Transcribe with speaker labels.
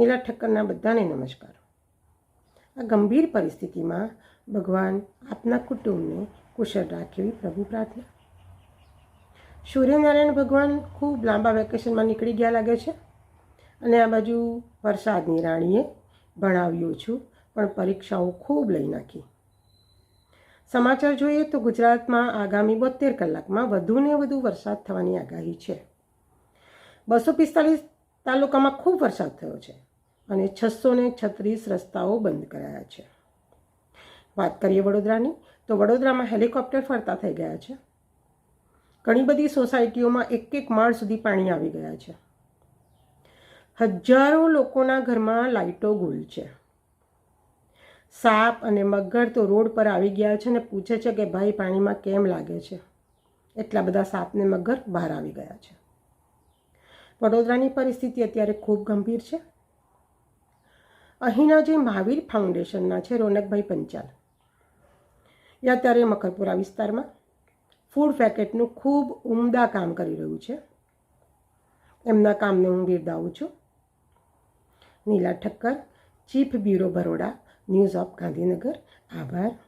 Speaker 1: નીલા ઠક્કરના બધાને નમસ્કાર. આ ગંભીર પરિસ્થિતિમાં ભગવાન આપના કુટુંબને કુશળ રાખે પ્રભુ પ્રાર્થના. સૂર્યનારાયણ ભગવાન ખૂબ લાંબા વેકેશનમાં નીકળી ગયા લાગે છે. અને આ બાજુ વરસાદની રાણીએ ભણાવ્યું છું, પણ પરીક્ષાઓ ખૂબ લઈ નાખી. સમાચાર જોઈએ તો ગુજરાતમાં આગામી બોતેર કલાકમાં વધુને વધુ વરસાદ થવાની આગાહી છે. બસો પિસ્તાલીસ તાલુકામાં ખૂબ વરસાદ થયો છે. અને છસો ને છત્રીસ રસ્તાઓ બંધ કરાયા છે. વાત કરીએ વડોદરાની, તો વડોદરામાં હેલિકોપ્ટર ફરતા થઈ ગયા છે. ઘણી બધી સોસાયટીઓમાં એક એક માળ સુધી પાણી આવી ગયા છે. હજારો લોકોના ઘરમાં લાઇટો ગુલ છે. સાપ અને મગર તો રોડ પર આવી ગયા છે અને પૂછે છે કે ભાઈ પાણીમાં કેમ લાગે છે? એટલા બધા સાપને મગર બહાર આવી ગયા છે. વડોદરાની પરિસ્થિતિ અત્યારે ખૂબ ગંભીર છે. અહીંના જે મહાવીર ફાઉન્ડેશનના છે, રોનકભાઈ પંચાલ. એ અત્યારે મકરપુરા વિસ્તારમાં ફૂડ પેકેટનું ખૂબ ઉમદા કામ કરી રહ્યું છે. એમના કામને હું બિરદાવું છું. Nila Thakkar, chief bureau Baroda, news of Gandhinagar. આભાર.